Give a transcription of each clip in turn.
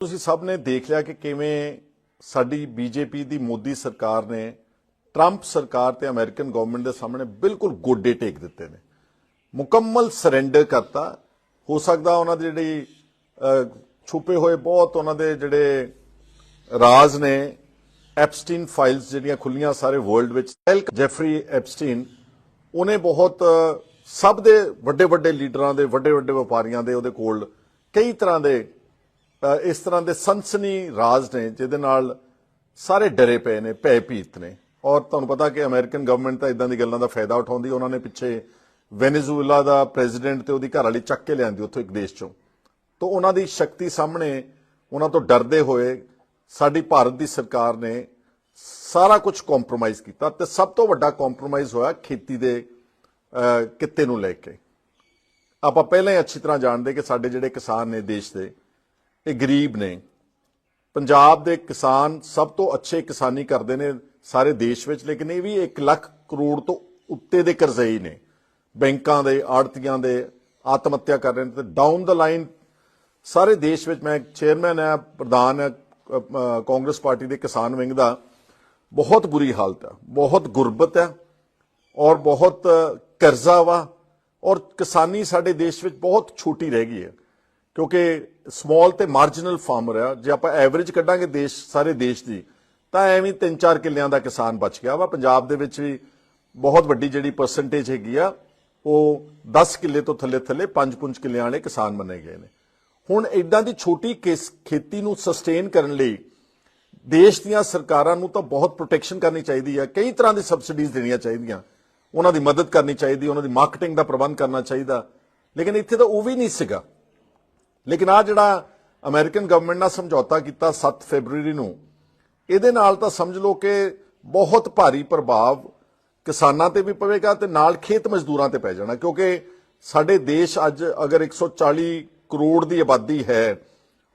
ਤੁਸੀਂ ਸਭ ਨੇ ਦੇਖ ਲਿਆ ਕਿ ਕਿਵੇਂ ਸਾਡੀ ਬੀਜੇਪੀ ਦੀ ਮੋਦੀ ਸਰਕਾਰ ਨੇ, ਟਰੰਪ ਸਰਕਾਰ ਤੇ ਅਮਰੀਕਨ ਗਵਰਨਮੈਂਟ ਦੇ ਸਾਹਮਣੇ ਬਿਲਕੁਲ ਗੋਡੇ ਟੇਕ ਦਿੱਤੇ ਨੇ। ਮੁਕੰਮਲ ਸਰੈਂਡਰ ਕਰਤਾ। ਹੋ ਸਕਦਾ ਉਹਨਾਂ ਦੀ ਜਿਹੜੀ ਛੁਪੇ ਹੋਏ ਬਹੁਤ ਉਹਨਾਂ ਦੇ ਜਿਹੜੇ ਰਾਜ਼ ਨੇ ਐਪਸਟੀਨ ਫਾਈਲਸ ਜਿਹੜੀਆਂ ਖੁੱਲੀਆਂ ਸਾਰੇ ਵਰਲਡ ਵਿੱਚ ਜੈਫਰੀ ਐਪਸਟੀਨ ਉਹਨੇ ਬਹੁਤ ਸਭ ਦੇ ਵੱਡੇ ਵੱਡੇ ਲੀਡਰਾਂ ਦੇ ਵੱਡੇ ਵੱਡੇ ਵਪਾਰੀਆਂ ਦੇ ਉਹਦੇ ਕੋਲ ਕਈ ਤਰ੍ਹਾਂ ਦੇ ਇਸ ਤਰ੍ਹਾਂ ਦੇ ਸਨਸਨੀ ਰਾਜ਼ ਨੇ, ਜਿਹਦੇ ਨਾਲ ਸਾਰੇ ਡਰੇ ਪਏ ਨੇ ਭੈ ਭੀਤ ਨੇ। ਔਰ ਤੁਹਾਨੂੰ ਪਤਾ ਕਿ ਅਮਰੀਕਨ ਗਵਰਨਮੈਂਟ ਤਾਂ ਇਦਾਂ ਦੀ ਗੱਲਾਂ ਦਾ ਫਾਇਦਾ ਉਠਾਉਂਦੀ ਉਹਨਾਂ ਨੇ ਪਿੱਛੇ ਵੈਨੇਜ਼ੂਏਲਾ ਦਾ ਪ੍ਰੈਜ਼ੀਡੈਂਟ ਤੇ ਉਹਦੀ ਘਰ ਵਾਲੀ ਚੱਕ ਕੇ ਲਿਆਂਦੀ ਉੱਥੋਂ ਇੱਕ ਦੇਸ਼ ਚੋਂ। ਤੋਂ ਉਹਨਾਂ ਦੀ ਸ਼ਕਤੀ ਸਾਹਮਣੇ ਉਹਨਾਂ ਤੋਂ ਡਰਦੇ ਹੋਏ ਸਾਡੀ ਭਾਰਤ ਦੀ ਸਰਕਾਰ ਨੇ ਸਾਰਾ ਕੁਝ ਕੰਪਰੋਮਾਈਜ਼ ਕੀਤਾ ਤੇ ਸਭ ਤੋਂ ਵੱਡਾ ਕੰਪਰੋਮਾਈਜ਼ ਹੋਇਆ ਖੇਤੀ ਦੇ ਕਿੱਤੇ ਨੂੰ ਲੈ ਕੇ। ਆਪਾਂ ਪਹਿਲਾਂ ਹੀ ਅੱਛੀ ਤਰ੍ਹਾਂ ਜਾਣਦੇ ਕਿ ਸਾਡੇ ਜਿਹੜੇ ਕਿਸਾਨ ਨੇ ਦੇਸ਼ ਦੇ ਇਹ ਗਰੀਬ ਨੇ। ਪੰਜਾਬ ਦੇ ਕਿਸਾਨ ਸਭ ਤੋਂ ਅੱਛੇ ਕਿਸਾਨੀ ਕਰਦੇ ਨੇ ਸਾਰੇ ਦੇਸ਼ ਵਿੱਚ, ਲੇਕਿਨ ਇਹ ਵੀ 1 ਲੱਖ ਕਰੋੜ ਤੋਂ ਉੱਤੇ ਦੇ ਕਰਜ਼ਈ ਨੇ। ਬੈਂਕਾਂ ਦੇ, ਆੜਤੀਆਂ ਦੇ ਆਤਮ ਹੱਤਿਆ ਕਰ ਰਹੇ ਨੇ ਤੇ ਡਾਊਨ ਦਾ ਲਾਈਨ ਸਾਰੇ ਦੇਸ਼ ਵਿੱਚ ਮੈਂ ਚੇਅਰਮੈਨ ਹੈ, ਪ੍ਰਧਾਨ ਹੈ ਕਾਂਗਰਸ ਪਾਰਟੀ ਦੇ ਕਿਸਾਨ ਵਿੰਗ ਦਾ। ਬਹੁਤ ਬੁਰੀ ਹਾਲਤ ਹੈ, ਬਹੁਤ ਗੁਰਬਤ ਹੈ ਔਰ ਬਹੁਤ ਕਰਜ਼ਾ ਵਾ ਔਰ ਕਿਸਾਨੀ ਸਾਡੇ ਦੇਸ਼ ਵਿੱਚ ਬਹੁਤ ਛੋਟੀ ਰਹਿ ਗਈ ਹੈ। ਕਿਉਂਕਿ ਸਮਾਲ ਤੇ ਮਾਰਜਨਲ ਫਾਰਮਰ ਆ, ਜੇ ਆਪਾਂ ਐਵਰੇਜ ਕੱਢਾਂਗੇ ਦੇਸ਼, ਸਾਰੇ ਦੇਸ਼ ਦੀ, ਤਾਂ ਐਵੇਂ 3-4 ਕਿੱਲਿਆਂ ਦਾ ਕਿਸਾਨ ਬਚ ਗਿਆ ਵਾ। ਪੰਜਾਬ ਦੇ ਵਿੱਚ ਵੀ ਬਹੁਤ ਵੱਡੀ ਜਿਹੜੀ ਪਰਸੈਂਟੇਜ ਹੈਗੀ ਆ, ਉਹ 10 ਕਿੱਲੇ ਤੋਂ ਥੱਲੇ ਥੱਲੇ 5-5 ਕਿੱਲਿਆਂ ਵਾਲੇ ਕਿਸਾਨ ਮੰਨੇ ਗਏ ਨੇ। ਹੁਣ ਇਦਾਂ ਦੀ ਛੋਟੀ ਕਿਸ- ਖੇਤੀ ਨੂੰ ਸਸਟੇਨ ਕਰਨ ਲਈ ਦੇਸ਼ ਦੀਆਂ ਸਰਕਾਰਾਂ ਨੂੰ ਤਾਂ ਬਹੁਤ ਪ੍ਰੋਟੈਕਸ਼ਨ ਕਰਨੀ ਚਾਹੀਦੀ ਆ। ਕਈ ਤਰ੍ਹਾਂ ਦੀ ਸਬਸਿਡੀਜ਼ ਦੇਣੀਆਂ ਚਾਹੀਦੀਆਂ। ਉਹਨਾਂ ਦੀ ਮਦਦ ਕਰਨੀ ਚਾਹੀਦੀ, ਉਹਨਾਂ ਦੀ ਮਾਰਕੀਟਿੰਗ ਦਾ ਪ੍ਰਬੰਧ ਕਰਨਾ ਚਾਹੀਦਾ। ਲੇਕਿਨ ਇੱਥੇ ਤਾਂ ਉਹ ਵੀ ਨਹੀਂ ਸੀਗਾ। ਲੇਕਿਨ ਆ ਜਿਹੜਾ ਅਮਰੀਕਨ ਗਵਰਨਮੈਂਟ ਨਾਲ ਸਮਝੌਤਾ ਕੀਤਾ 7 ਫੈਬਰੂਰੀ ਨੂੰ, ਇਹਦੇ ਨਾਲ ਤਾਂ ਸਮਝ ਲਓ ਕਿ ਬਹੁਤ ਭਾਰੀ ਪ੍ਰਭਾਵ ਕਿਸਾਨਾਂ ਤੇ ਵੀ ਪਵੇਗਾ ਤੇ ਨਾਲ ਖੇਤ ਮਜ਼ਦੂਰਾਂ ਤੇ ਪੈ ਜਾਣਾ, ਕਿਉਂਕਿ ਸਾਡੇ ਦੇਸ਼ ਅੱਜ ਅਗਰ 140 ਕਰੋੜ ਦੀ ਆਬਾਦੀ ਹੈ,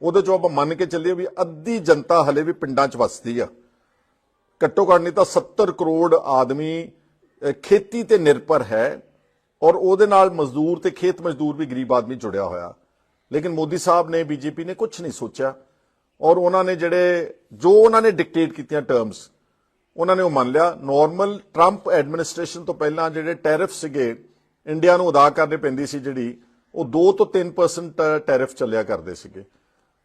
ਉਹਦੇ ਚੋਂ ਆਪਾਂ ਮੰਨ ਕੇ ਚੱਲੀਏ ਵੀ ਅੱਧੀ ਜਨਤਾ ਹਲੇ ਵੀ ਪਿੰਡਾਂ 'ਚ ਵਸਦੀ ਆ। ਘੱਟੋ ਘੱਟ ਨਹੀਂ ਤਾਂ 70 ਕਰੋੜ ਆਦਮੀ ਖੇਤੀ ਤੇ ਨਿਰਭਰ ਹੈ ਔਰ ਉਹਦੇ ਨਾਲ ਮਜ਼ਦੂਰ ਤੇ ਖੇਤ ਮਜ਼ਦੂਰ ਵੀ ਗਰੀਬ ਆਦਮੀ ਜੁੜਿਆ ਹੋਇਆ। ਲੇਕਿਨ ਮੋਦੀ ਸਾਹਿਬ ਨੇ, ਬੀਜੇਪੀ ਨੇ ਕੁਝ ਨਹੀਂ ਸੋਚਿਆ। ਔਰ ਉਹਨਾਂ ਨੇ ਜਿਹੜੇ, ਜੋ ਉਹਨਾਂ ਨੇ ਡਿਕਟੇਟ ਕੀਤੀਆਂ ਟਰਮਸ ਉਹਨਾਂ ਨੇ ਉਹ ਮੰਨ ਲਿਆ। ਨਾਰਮਲ ਟਰੰਪ ਐਡਮਿਨਿਸਟ੍ਰੇਸ਼ਨ ਤੋਂ ਪਹਿਲਾਂ ਜਿਹੜੇ ਟੈਰਿਫ ਸੀਗੇ ਇੰਡੀਆ ਨੂੰ ਅਦਾ ਕਰਨੇ ਪੈਂਦੀ ਸੀ ਜਿਹੜੀ, ਉਹ 2 ਤੋਂ 3% ਟੈਰਿਫ ਚੱਲਿਆ ਕਰਦੇ ਸੀਗੇ।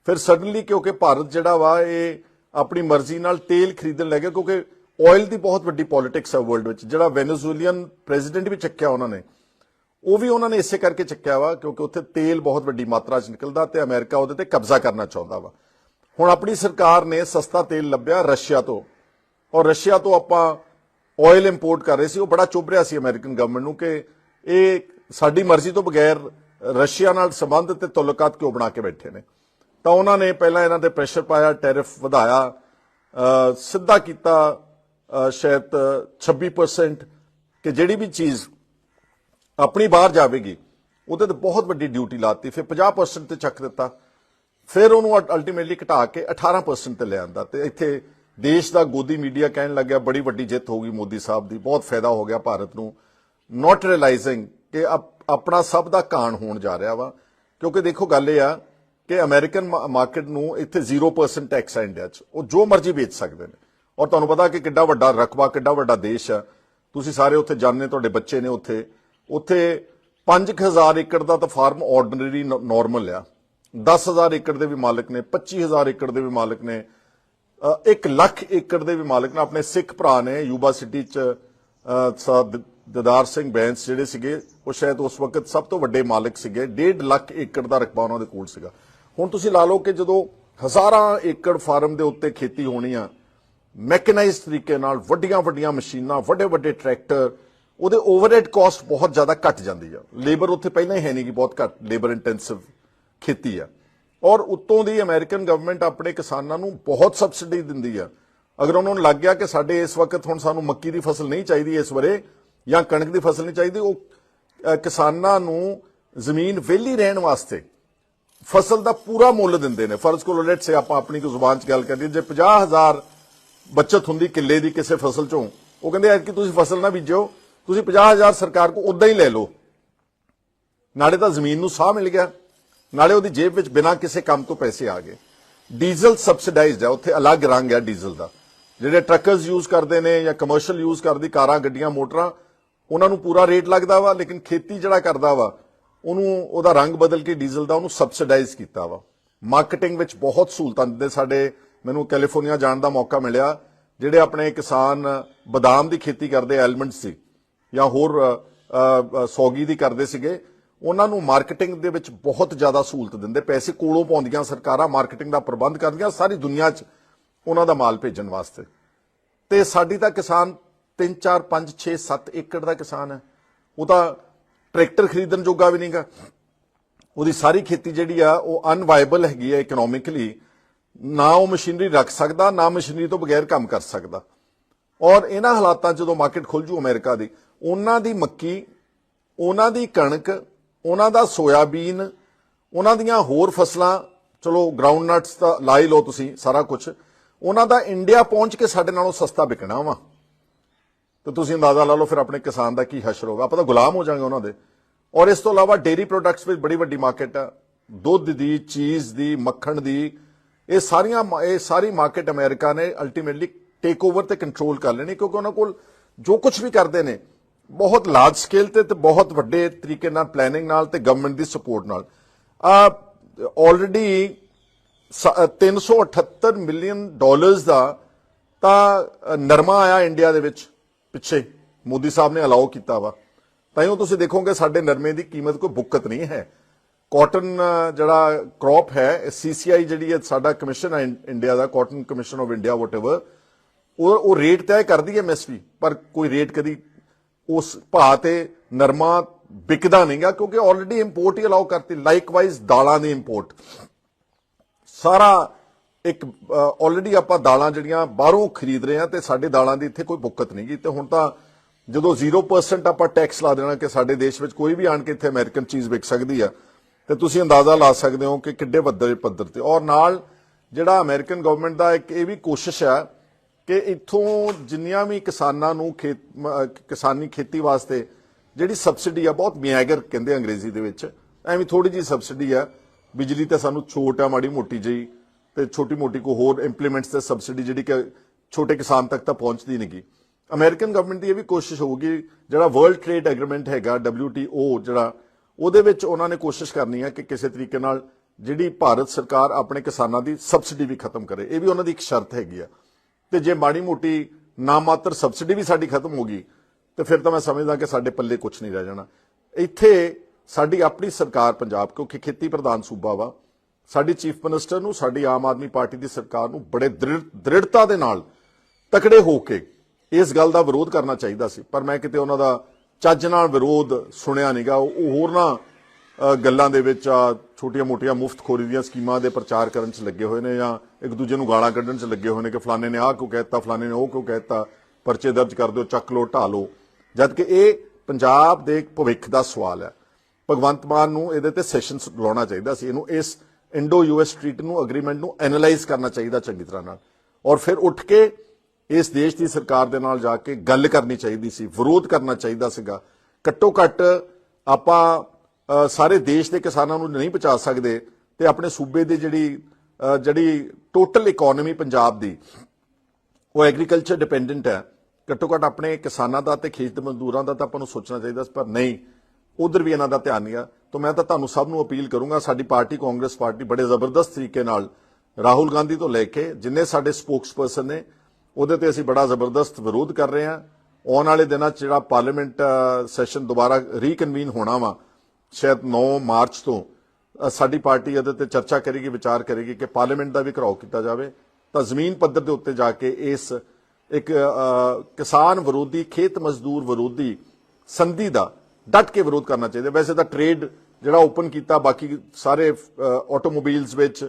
ਫਿਰ ਸਡਨਲੀ ਕਿਉਂਕਿ ਭਾਰਤ ਜਿਹੜਾ ਵਾ, ਇਹ ਆਪਣੀ ਮਰਜ਼ੀ ਨਾਲ ਤੇਲ ਖਰੀਦਣ ਲੱਗ ਗਿਆ, ਕਿਉਂਕਿ ਆਇਲ ਦੀ ਬਹੁਤ ਵੱਡੀ ਪੋਲਿਟਿਕਸ ਹੈ ਵਰਲਡ ਵਿੱਚ, ਜਿਹੜਾ ਵੈਨੇਜ਼ੂਏਲੀਅਨ ਪ੍ਰੈਜ਼ੀਡੈਂਟ ਵੀ ਚੱਕਿਆ ਉਹਨਾਂ ਨੇ। ਉਹ ਵੀ ਉਹਨਾਂ ਨੇ ਇਸੇ ਕਰਕੇ ਚੱਕਿਆ ਵਾ, ਕਿਉਂਕਿ ਉੱਥੇ ਤੇਲ ਬਹੁਤ ਵੱਡੀ ਮਾਤਰਾ 'ਚ ਨਿਕਲਦਾ ਤੇ ਅਮਰੀਕਾ ਉਹਦੇ ਤੇ ਕਬਜ਼ਾ ਕਰਨਾ ਚਾਹੁੰਦਾ ਵਾ। ਹੁਣ ਆਪਣੀ ਸਰਕਾਰ ਨੇ ਸਸਤਾ ਤੇਲ ਲੱਭਿਆ ਰਸ਼ੀਆ ਤੋਂ। ਔਰ ਰਸ਼ੀਆ ਤੋਂ ਆਪਾਂ ਆਇਲ ਇੰਪੋਰਟ ਕਰ ਰਹੇ ਸੀ, ਉਹ ਬੜਾ ਚੁੱਭ ਰਿਹਾ ਸੀ ਅਮਰੀਕਨ ਗਵਰਨਮੈਂਟ ਨੂੰ ਕਿ ਇਹ ਸਾਡੀ ਮਰਜ਼ੀ ਤੋਂ ਬਗੈਰ ਰਸ਼ੀਆ ਨਾਲ ਸੰਬੰਧ ਤੇ ਤਾਲੁਕਾਤ ਕਿਉਂ ਬਣਾ ਕੇ ਬੈਠੇ ਨੇ। ਤਾਂ ਉਹਨਾਂ ਨੇ ਪਹਿਲਾਂ ਇਹਨਾਂ ਤੇ ਪ੍ਰੈਸ਼ਰ ਪਾਇਆ ਟੈਰਿਫ ਵਧਾਇਆ ਸਿੱਧਾ ਕੀਤਾ ਸ਼ਾਇਦ 26% ਕਿ ਜਿਹੜੀ ਵੀ ਚੀਜ਼ ਆਪਣੀ ਬਾਹਰ ਜਾਵੇਗੀ, ਉਹਦੇ ਤੇ ਬਹੁਤ ਵੱਡੀ ਡਿਊਟੀ ਲਾਤੀ, ਫਿਰ 50% ਤੇ ਚੱਕ ਦਿੱਤਾ। ਫਿਰ ਉਹਨੂੰ ਅਲਟੀਮੇਟਲੀ ਘਟਾ ਕੇ 18% ਤੇ ਲਿਆਂਦਾ ਤੇ ਇੱਥੇ ਦੇਸ਼ ਦਾ ਗੋਦੀ ਮੀਡੀਆ ਕਹਿਣ ਲੱਗਿਆ, ਬੜੀ ਵੱਡੀ ਜਿੱਤ ਹੋ ਗਈ ਮੋਦੀ ਸਾਹਿਬ ਦੀ, ਬਹੁਤ ਫਾਇਦਾ ਹੋ ਗਿਆ ਭਾਰਤ ਨੂੰ। ਨਾਟ ਰਿਅਲਾਈਜ਼ਿੰਗ ਕਿ ਅਪ- ਆਪਣਾ ਸਭ ਦਾ ਕਾਣ ਹੋਣ ਜਾ ਰਿਹਾ ਵਾ, ਕਿਉਂਕਿ ਦੇਖੋ ਗੱਲ ਇਹ ਆ ਕਿ ਅਮਰੀਕਨ ਮਾਰਕੀਟ ਨੂੰ ਇੱਥੇ 0% ਟੈਕਸ ਹੈ ਇੰਡੀਆ 'ਚ, ਉਹ ਜੋ ਮਰਜ਼ੀ ਵੇਚ ਸਕਦੇ ਨੇ। ਔਰ ਤੁਹਾਨੂੰ ਪਤਾ ਕਿ ਕਿੱਡਾ ਵੱਡਾ ਰਕਬਾ, ਕਿੱਡਾ ਵੱਡਾ ਦੇਸ਼ ਆ। ਤੁਸੀਂ ਸਾਰੇ ਉੱਥੇ ਜਾਣਦੇ ਤੁਹਾਡੇ ਬੱਚੇ ਨੇ ਉੱਥੇ ਉੱਥੇ 5000 ਏਕੜ ਦਾ ਤਾਂ ਫਾਰਮ ਆਰਡੀਨਰੀ ਨਾਰਮਲ ਆ। 10000 ਏਕੜ ਦੇ ਵੀ ਮਾਲਕ ਨੇ 25000 ਏਕੜ ਦੇ ਵੀ ਮਾਲਕ ਨੇ 1 ਲੱਖ ਏਕੜ ਦੇ ਵੀ ਮਾਲਕ ਨੇ। ਆਪਣੇ ਸਿੱਖ ਭਰਾ ਨੇ ਯੂਬਾ ਸਿਟੀ ਚ ਅ, ਦਦਾਰ ਸਿੰਘ ਬੈਂਸ ਜਿਹੜੇ ਸੀਗੇ ਉਹ ਸ਼ਾਇਦ ਉਸ ਵਕਤ ਸਭ ਤੋਂ ਵੱਡੇ ਮਾਲਕ ਸੀਗੇ। 1.5 ਲੱਖ ਏਕੜ ਦਾ ਰਕਬਾ ਉਹਨਾਂ ਦੇ ਕੋਲ ਸੀਗਾ। ਹੁਣ ਤੁਸੀਂ ਲਾ ਲਓ ਕਿ ਜਦੋਂ ਹਜ਼ਾਰਾਂ ਏਕੜ ਫਾਰਮ ਦੇ ਉੱਤੇ ਖੇਤੀ ਹੋਣੀ ਆ ਮੈਕਨਾਈਜ਼ਡ ਤਰੀਕੇ ਨਾਲ ਵੱਡੀਆਂ ਵੱਡੀਆਂ ਮਸ਼ੀਨਾਂ ਵੱਡੇ ਵੱਡੇ ਟਰੈਕਟਰ ਉਹਦੇ ਓਵਰਹੈਡ ਕਾਸਟ ਬਹੁਤ ਜ਼ਿਆਦਾ ਘਟ ਜਾਂਦੀ ਆ। ਲੇਬਰ ਉੱਥੇ ਪਹਿਲਾਂ ਹੀ ਹੈ ਨਹੀਂ ਕਿ ਬਹੁਤ ਘੱਟ ਲੇਬਰ ਇੰਟੈਂਸਿਵ ਖੇਤੀ ਆ। ਔਰ ਉੱਤੋਂ ਦੀ ਅਮਰੀਕਨ ਗਵਰਨਮੈਂਟ ਆਪਣੇ ਕਿਸਾਨਾਂ ਨੂੰ ਬਹੁਤ ਸਬਸਿਡੀ ਦਿੰਦੀ ਆ। ਅਗਰ ਉਹਨਾਂ ਨੂੰ ਲੱਗ ਗਿਆ ਕਿ ਸਾਡੇ ਇਸ ਵਕਤ ਹੁਣ ਸਾਨੂੰ ਮੱਕੀ ਦੀ ਫਸਲ ਨਹੀਂ ਚਾਹੀਦੀ ਇਸ ਵਰੇ, ਜਾਂ ਕਣਕ ਦੀ ਫਸਲ ਨਹੀਂ ਚਾਹੀਦੀ, ਉਹ ਕਿਸਾਨਾਂ ਨੂੰ ਜ਼ਮੀਨ ਵਿਹਲੀ ਰਹਿਣ ਵਾਸਤੇ ਫਸਲ ਦਾ ਪੂਰਾ ਮੁੱਲ ਦਿੰਦੇ ਨੇ। ਫਰਜ਼ ਕਰੋ ਲੈਟ ਸੇ ਆਪਾਂ ਆਪਣੀ ਕੋ ਜ਼ੁਬਾਨ ਚ ਗੱਲ ਕਰੀਏ, ਜੇ 50000 ਬਚਤ ਹੁੰਦੀ ਕਿੱਲੇ ਦੀ ਕਿਸੇ ਫਸਲ ਚੋਂ, ਉਹ ਕਹਿੰਦੇ ਐਤਕੀ ਤੁਸੀਂ ਫਸਲ ਨਾ ਬੀਜੋ ਤੁਸੀਂ 50000 ਸਰਕਾਰ ਕੋ ਉਦਾਂ ਹੀ ਲੈ ਲਓ। ਨਾਲੇ ਤਾਂ ਜ਼ਮੀਨ ਨੂੰ ਸਾਹ ਮਿਲ ਗਿਆ। ਨਾਲੇ ਉਹਦੀ ਜੇਬ ਵਿੱਚ ਬਿਨਾਂ ਕਿਸੇ ਕੰਮ ਤੋਂ ਪੈਸੇ ਆ ਗਏ। ਡੀਜ਼ਲ ਸਬਸਿਡਾਈਜ਼ਡ ਹੈ, ਉੱਥੇ ਅਲੱਗ ਰੰਗ ਹੈ ਡੀਜ਼ਲ ਦਾ। ਜਿਹੜੇ ਟਰੱਕਰਸ ਯੂਜ਼ ਕਰਦੇ ਨੇ ਜਾਂ ਕਮਰਸ਼ੀਅਲ ਯੂਜ਼ ਕਰਦੀ ਕਾਰਾਂ, ਗੱਡੀਆਂ, ਮੋਟਰਾਂ, ਉਹਨਾਂ ਨੂੰ ਪੂਰਾ ਰੇਟ ਲੱਗਦਾ ਵਾ, ਲੇਕਿਨ ਖੇਤੀ ਜਿਹੜਾ ਕਰਦਾ ਵਾ, ਉਹਨੂੰ ਉਹਦਾ ਰੰਗ ਬਦਲ ਕੇ ਡੀਜ਼ਲ ਦਾ ਉਹਨੂੰ ਸਬਸਿਡਾਈਜ਼ ਕੀਤਾ ਵਾ। ਮਾਰਕੀਟਿੰਗ ਵਿੱਚ ਬਹੁਤ ਸਹੂਲਤਾਂ ਦਿੰਦੇ ਸਾਡੇ, ਮੈਨੂੰ ਕੈਲੀਫੋਰਨੀਆ ਜਾਣ ਦਾ ਮੌਕਾ ਮਿਲਿਆ, ਜਿਹੜੇ ਆਪਣੇ ਕਿਸਾਨ ਬਦਾਮ ਦੀ ਖੇਤੀ ਕਰਦੇ ਐਲਮੰਡਸ ਸੀ ਜਾਂ ਹੋਰ ਸੌਗੀ ਦੀ ਕਰਦੇ ਸੀਗੇ, ਉਹਨਾਂ ਨੂੰ ਮਾਰਕੀਟਿੰਗ ਦੇ ਵਿੱਚ ਬਹੁਤ ਜ਼ਿਆਦਾ ਸਹੂਲਤ ਦਿੰਦੇ, ਪੈਸੇ ਕੋਲੋਂ ਪਾਉਂਦੀਆਂ ਸਰਕਾਰਾਂ ਮਾਰਕੀਟਿੰਗ ਦਾ ਪ੍ਰਬੰਧ ਕਰਦੀਆਂ, ਸਾਰੀ ਦੁਨੀਆ 'ਚ ਉਹਨਾਂ ਦਾ ਮਾਲ ਭੇਜਣ ਵਾਸਤੇ। ਤੇ ਸਾਡੀ ਤਾਂ ਕਿਸਾਨ 3 4 5 6 7 ਏਕੜ ਦਾ ਕਿਸਾਨ ਹੈ। ਉਹ ਤਾਂ ਟਰੈਕਟਰ ਖਰੀਦਣ ਜੋਗਾ ਵੀ ਨਹੀਂਗਾ। ਉਹਦੀ ਸਾਰੀ ਖੇਤੀ ਜਿਹੜੀ ਆ, ਉਹ ਅਨਵਾਇਬਲ ਹੈਗੀ ਹੈ ਇਕਨੋਮਿਕਲੀ ਨਾ ਉਹ ਮਸ਼ੀਨਰੀ ਰੱਖ ਸਕਦਾ, ਨਾ ਮਸ਼ੀਨਰੀ ਤੋਂ ਬਗੈਰ ਕੰਮ ਕਰ ਸਕਦਾ। ਔਰ ਇਹਨਾਂ ਹਾਲਾਤਾਂ 'ਚ ਜਦੋਂ ਮਾਰਕੀਟ ਖੁੱਲ ਜੂ ਅਮਰੀਕਾ ਦੀ ਉਹਨਾਂ ਦੀ ਮੱਕੀ, ਉਹਨਾਂ ਦੀ ਕਣਕ, ਉਹਨਾਂ ਦਾ ਸੋਇਆਬੀਨ, ਉਹਨਾਂ ਦੀਆਂ ਹੋਰ ਫਸਲਾਂ, ਚਲੋ ਗਰਾਊਂਡ ਨਟਸ ਤਾਂ ਲਾ ਹੀ ਲਓ ਤੁਸੀਂ ਸਾਰਾ ਕੁਝ ਉਹਨਾਂ ਦਾ ਇੰਡੀਆ ਪਹੁੰਚ ਕੇ ਸਾਡੇ ਨਾਲੋਂ ਸਸਤਾ ਵਿਕਣਾ ਵਾ। ਤੇ ਤੁਸੀਂ ਅੰਦਾਜ਼ਾ ਲਾ ਲਓ ਫਿਰ ਆਪਣੇ ਕਿਸਾਨ ਦਾ ਕੀ ਹਸ਼ਰ ਹੋਗਾ ਆਪਾਂ ਤਾਂ ਗੁਲਾਮ ਹੋ ਜਾਾਂਗੇ ਉਹਨਾਂ ਦੇ। ਔਰ ਇਸ ਤੋਂ ਇਲਾਵਾ ਡੇਰੀ ਪ੍ਰੋਡਕਟਸ ਵਿੱਚ ਬੜੀ ਵੱਡੀ ਮਾਰਕੀਟ ਆ। ਦੁੱਧ ਦੀ, ਚੀਜ਼ ਦੀ, ਮੱਖਣ ਦੀ, ਇਹ ਸਾਰੀਆਂ ਮਾ- ਇਹ ਸਾਰੀ ਮਾਰਕੀਟ ਅਮਰੀਕਾ ਨੇ ਅਲਟੀਮੇਟਲੀ ਟੇਕ ਓਵਰ ਤੇ ਕੰਟਰੋਲ ਕਰ ਲੈਣੀ, ਕਿਉਂਕਿ ਉਹਨਾਂ ਕੋਲ ਜੋ ਕੁਝ ਵੀ ਕਰਦੇ ਨੇ ਬਹੁਤ ਲਾਰਜ ਸਕੇਲ ਤੇ ਤੇ ਬਹੁਤ ਵੱਡੇ ਤਰੀਕੇ ਨਾਲ ਪਲੈਨਿੰਗ ਨਾਲ ਤੇ ਗਵਰਨਮੈਂਟ ਦੀ ਸਪੋਰਟ ਨਾਲ। ਆ ਆਲਰੇਡੀ 378 ਮਿਲੀਅਨ ਡਾਲਰਸ ਦਾ ਤਾਂ ਨਰਮਾ ਆਇਆ ਇੰਡੀਆ ਦੇ ਵਿੱਚ, ਪਿੱਛੇ। ਮੋਦੀ ਸਾਹਿਬ ਨੇ ਅਲਾਉ ਕੀਤਾ ਵਾ। ਤਾਂ ਉਹ ਤੁਸੀਂ ਦੇਖੋਗੇ ਸਾਡੇ ਨਰਮੇ ਦੀ ਕੀਮਤ ਕੋਈ ਬੁੱਕਤ ਨਹੀਂ ਹੈ। ਕਾਟਨ ਜਿਹੜਾ ਕ੍ਰੌਪ ਹੈ ਸੀਸੀਆਈ ਜਿਹੜੀ ਹੈ, ਸਾਡਾ ਕਮਿਸ਼ਨ ਹੈ ਇੰ- India the cotton commission of India whatever ਉਹ ਉਹ ਰੇਟ ਤੈਅ ਕਰਦੀ ਹੈ ਐਮਐਸਪੀ ਪਰ ਕੋਈ ਰੇਟ ਕਦੀ ਉਸ ਭਾਅ ਤੇ ਨਰਮਾ ਵਿਕਦਾ ਨਹੀਂਗਾ ਕਿਉਂਕਿ ਆਲਰੇਡੀ ਇੰਪੋਰਟ ਹੀ ਅਲਾਉ ਕਰਤੀ। ਲਾਈਕਵਾਈਜ਼ ਦਾਲਾਂ ਦੀ ਇੰਪੋਰਟ ਸਾਰਾ ਇੱਕ ਆਲਰੇਡੀ ਆਪਾਂ ਦਾਲਾਂ ਜਿਹੜੀਆਂ ਬਾਹਰੋਂ ਖਰੀਦ ਰਹੇ ਹਾਂ ਤੇ ਸਾਡੇ ਦਾਲਾਂ ਦੀ ਇੱਥੇ ਕੋਈ ਬੁੱਕਤ ਨਹੀਂਗੀ। ਤੇ ਹੁਣ ਤਾਂ ਜਦੋਂ 0% ਆਪਾਂ ਟੈਕਸ ਲਾ ਦੇਣਾ ਕਿ ਸਾਡੇ ਦੇਸ਼ ਵਿੱਚ ਕੋਈ ਵੀ ਆਣ ਕੇ ਇੱਥੇ ਅਮਰੀਕਨ ਚੀਜ਼ ਵਿਕ ਸਕਦੀ ਆ, ਤੇ ਤੁਸੀਂ ਅੰਦਾਜ਼ਾ ਲਾ ਸਕਦੇ ਹੋ ਕਿ ਕਿੱਡੇ ਵੱਡੇ ਪੱਧਰ ਤੇ। ਔਰ ਨਾਲ ਜਿਹੜਾ ਅਮਰੀਕਨ ਗਵਰਨਮੈਂਟ ਦਾ ਇੱਕ ਇਹ ਵੀ ਕੋਸ਼ਿਸ਼ ਹੈ ਕਿ ਇੱਥੋਂ ਜਿੰਨੀਆਂ ਵੀ ਕਿਸਾਨਾਂ ਨੂੰ ਖੇਤ ਕਿਸਾਨੀ ਖੇਤੀ ਵਾਸਤੇ ਜਿਹੜੀ ਸਬਸਿਡੀ ਆ, ਬਹੁਤ ਮਿਆਗਰ ਕਹਿੰਦੇ ਅੰਗਰੇਜ਼ੀ ਦੇ ਵਿੱਚ, ਐਵੇਂ ਥੋੜੀ ਜੀ ਸਬਸਿਡੀ ਆ। ਬਿਜਲੀ ਤਾਂ ਸਾਨੂੰ ਛੋਟ ਆ, ਮਾੜੀ ਮੋਟੀ ਜਿਹੀ, ਤੇ ਛੋਟੀ ਮੋਟੀ ਕੋ ਹੋਰ ਇੰਪਲੀਮੈਂਟਸ ਤੇ ਸਬਸਿਡੀ ਜਿਹੜੀ ਕਿ ਛੋਟੇ ਕਿਸਾਨ ਤੱਕ ਤਾਂ ਪਹੁੰਚਦੀ ਨਹੀਂਗੀ ਅਮਰੀਕਨ ਗਵਰਨਮੈਂਟ ਦੀ ਇਹ ਵੀ ਕੋਸ਼ਿਸ਼ ਹੋਊਗੀ, ਜਿਹੜਾ ਵਰਲਡ ਟ੍ਰੇਡ ਐਗਰੀਮੈਂਟ ਹੈਗਾ WTO ਜਿਹੜਾ, ਉਹਦੇ ਵਿੱਚ ਉਹਨਾਂ ਨੇ ਕੋਸ਼ਿਸ਼ ਕਰਨੀ ਹੈ ਕਿ ਕਿਸੇ ਤਰੀਕੇ ਨਾਲ ਜਿਹੜੀ ਭਾਰਤ ਸਰਕਾਰ ਆਪਣੇ ਕਿਸਾਨਾਂ ਦੀ ਸਬਸਿਡੀ ਵੀ ਖਤਮ ਕਰੇ। ਇਹ ਵੀ ਉਹਨਾਂ ਦੀ ਇੱਕ ਸ਼ਰਤ ਹੈਗੀ ਆ। ਤੇ ਜੇ ਮਾੜੀ ਮੋਟੀ ਨਾਮਾਤਰ ਸਬਸਿਡੀ ਵੀ ਸਾਡੀ ਖਤਮ ਹੋ ਗਈ, ਤੇ ਫਿਰ ਤਾਂ ਮੈਂ ਸਮਝਦਾ ਕਿ ਸਾਡੇ ਪੱਲੇ ਕੁਝ ਨਹੀਂ ਰਹਿ ਜਾਣਾ। ਇੱਥੇ ਸਾਡੀ ਆਪਣੀ ਸਰਕਾਰ ਪੰਜਾਬ, ਕਿਉਂਕਿ ਖੇਤੀ ਪ੍ਰਧਾਨ ਸੂਬਾ ਵਾ, ਸਾਡੀ ਚੀਫ ਮਿਨਿਸਟਰ ਨੂੰ, ਸਾਡੀ ਆਮ ਆਦਮੀ ਪਾਰਟੀ ਦੀ ਸਰਕਾਰ ਨੂੰ ਬੜੇ ਦ੍ਰਿੜ- ਦ੍ਰਿੜਤਾ ਦੇ ਨਾਲ ਤਕੜੇ ਹੋ ਕੇ ਇਸ ਗੱਲ ਦਾ ਵਿਰੋਧ ਕਰਨਾ ਚਾਹੀਦਾ ਸੀ। ਪਰ ਮੈਂ ਕਿਤੇ ਉਹਨਾਂ ਦਾ ਚੱਜ ਨਾਲ ਵਿਰੋਧ ਸੁਣਿਆ ਨਹੀਂਗਾ ਉਹ ਹੋਰ ਨਾ ਗੱਲਾਂ ਦੇ ਵਿੱਚ ਆ ਛੋਟੀਆਂ-ਮੋਟੀਆਂ ਮੁਫਤਖੋਰੀ ਦੀਆਂ ਸਕੀਮਾਂ ਦੇ ਪ੍ਰਚਾਰ ਕਰਨ 'ਚ ਲੱਗੇ ਹੋਏ ਨੇ ਜਾਂ ਇੱਕ ਦੂਜੇ ਨੂੰ ਗਾਲਾਂ ਕੱਢਣ 'ਚ ਲੱਗੇ ਹੋਏ ਨੇ ਕਿ ਫਲਾਣੇ ਨੇ ਆਹ ਕਿਉਂ ਕਹਿਤਾ ਫਲਾਣੇ ਨੇ ਉਹ ਕਿਉਂ ਕਹਿਤਾ ਪਰਚੇ ਦਰਜ ਕਰ ਦਿਓ, ਚੱਕ ਲਓ ਢਾ ਲਓ। ਜਦ ਕਿ ਇਹ ਪੰਜਾਬ ਦੇ ਭਵਿੱਖ ਦਾ ਸਵਾਲ ਹੈ। ਭਗਵੰਤ ਮਾਨ ਨੂੰ ਇਹਦੇ ਤੇ ਸੈਸ਼ਨਸ ਲਾਉਣਾ ਚਾਹੀਦਾ ਸੀ। ਇਹਨੂੰ ਇਸ ਇੰਡੋ ਯੂਐਸ ਟ੍ਰੀਟ ਨੂੰ, ਅਗਰੀਮੈਂਟ ਨੂੰ ਐਨਾਲਾਈਜ਼ ਕਰਨਾ ਚਾਹੀਦਾ ਚੰਗੀ ਤਰ੍ਹਾਂ ਨਾਲ। ਔਰ ਫਿਰ ਉੱਠ ਕੇ ਇਸ ਦੇਸ਼ ਦੀ ਸਰਕਾਰ ਦੇ ਨਾਲ ਜਾ ਕੇ ਗੱਲ ਕਰਨੀ ਚਾਹੀਦੀ ਸੀ, ਵਿਰੋਧ ਕਰਨਾ ਚਾਹੀਦਾ ਸੀਗਾ। ਘੱਟੋ ਘੱਟ ਆਪਾਂ ਸਾਰੇ ਦੇਸ਼ ਦੇ ਕਿਸਾਨਾਂ ਨੂੰ ਨਹੀਂ ਪਹੁੰਚਾ ਸਕਦੇ ਤੇ ਆਪਣੇ ਸੂਬੇ ਦੀ ਜਿਹੜੀ ਜਿਹੜੀ ਟੋਟਲ ਇਕਨੋਮੀ ਪੰਜਾਬ ਦੀ, ਉਹ ਐਗਰੀਕਲਚਰ ਡਿਪੈਂਡੈਂਟ ਹੈ। ਘੱਟੋ ਘੱਟ ਆਪਣੇ ਕਿਸਾਨਾਂ ਦਾ ਤੇ ਖੇਤ ਮਜ਼ਦੂਰਾਂ ਦਾ ਤਾਂ ਆਪਾਂ ਨੂੰ ਸੋਚਣਾ ਚਾਹੀਦਾ ਪਰ ਨਹੀਂ, ਉਧਰ ਵੀ ਇਹਨਾਂ ਦਾ ਧਿਆਨ ਨਹੀਂ ਆ। ਤਾਂ ਮੈਂ ਤਾਂ ਤੁਹਾਨੂੰ ਸਭ ਨੂੰ ਅਪੀਲ ਕਰੂੰਗਾ, ਸਾਡੀ ਪਾਰਟੀ, ਕਾਂਗਰਸ ਪਾਰਟੀ ਬੜੇ ਜ਼ਬਰਦਸਤ ਤਰੀਕੇ ਨਾਲ ਰਾਹੁਲ ਗਾਂਧੀ ਤੋਂ ਲੈ ਕੇ ਜਿੰਨੇ ਸਾਡੇ ਸਪੋਕਸਪਰਸਨ ਨੇ, ਉਹਦੇ ਤੇ ਅਸੀਂ ਬੜਾ ਜ਼ਬਰਦਸਤ ਵਿਰੋਧ ਕਰ ਰਹੇ ਹਾਂ। ਆਉਣ ਵਾਲੇ ਦਿਨਾਂ 'ਚ ਜਿਹੜਾ ਪਾਰਲੀਮੈਂਟ ਸੈਸ਼ਨ ਦੁਬਾਰਾ ਰੀਕਨਵੀਨ ਹੋਣਾ ਵਾ ਸ਼ਾਇਦ 9 ਮਾਰਚ ਤੋਂ ਸਾਡੀ ਪਾਰਟੀ ਇਹਦੇ ਤੇ ਚਰਚਾ ਕਰੇਗੀ, ਵਿਚਾਰ ਕਰੇਗੀ ਕਿ ਪਾਰਲੀਮੈਂਟ ਦਾ ਵੀ ਘਰਾਓ ਕੀਤਾ ਜਾਵੇ। ਤਾਂ ਜ਼ਮੀਨ ਪੱਧਰ ਦੇ ਉੱਤੇ ਜਾ ਕੇ ਇਸ ਇੱਕ ਕਿਸਾਨ ਵਿਰੋਧੀ, ਖੇਤ ਮਜ਼ਦੂਰ ਵਿਰੋਧੀ ਸੰਧੀ ਦਾ ਡਟ ਕੇ ਵਿਰੋਧ ਕਰਨਾ ਚਾਹੀਦਾ। ਵੈਸੇ ਤਾਂ ਟ੍ਰੇਡ ਜਿਹੜਾ ਓਪਨ ਕੀਤਾ, ਬਾਕੀ ਸਾਰੇ ਆਟੋਮੋਬਾਈਲਸ ਵਿੱਚ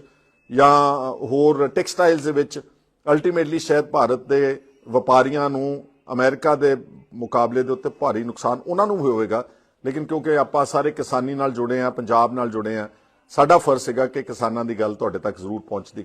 ਜਾਂ ਹੋਰ ਟੈਕਸਟਾਈਲਸ ਦੇ ਵਿੱਚ ਅਲਟੀਮੇਟਲੀ ਸ਼ਾਇਦ ਭਾਰਤ ਦੇ ਵਪਾਰੀਆਂ ਨੂੰ ਅਮਰੀਕਾ ਦੇ ਮੁਕਾਬਲੇ ਦੇ ਉੱਤੇ ਭਾਰੀ ਨੁਕਸਾਨ ਉਹਨਾਂ ਨੂੰ ਵੀ ਹੋਵੇਗਾ। ਲੇਕਿਨ ਕਿਉਂਕਿ ਆਪਾਂ ਸਾਰੇ ਕਿਸਾਨੀ ਨਾਲ ਜੁੜੇ ਆ ਪੰਜਾਬ ਨਾਲ ਜੁੜੇ ਆ ਸਾਡਾ ਫਰਜ਼ ਹੈਗਾ ਕਿ ਕਿਸਾਨਾਂ ਦੀ ਗੱਲ ਤੁਹਾਡੇ ਤੱਕ ਜ਼ਰੂਰ ਪਹੁੰਚਦੀ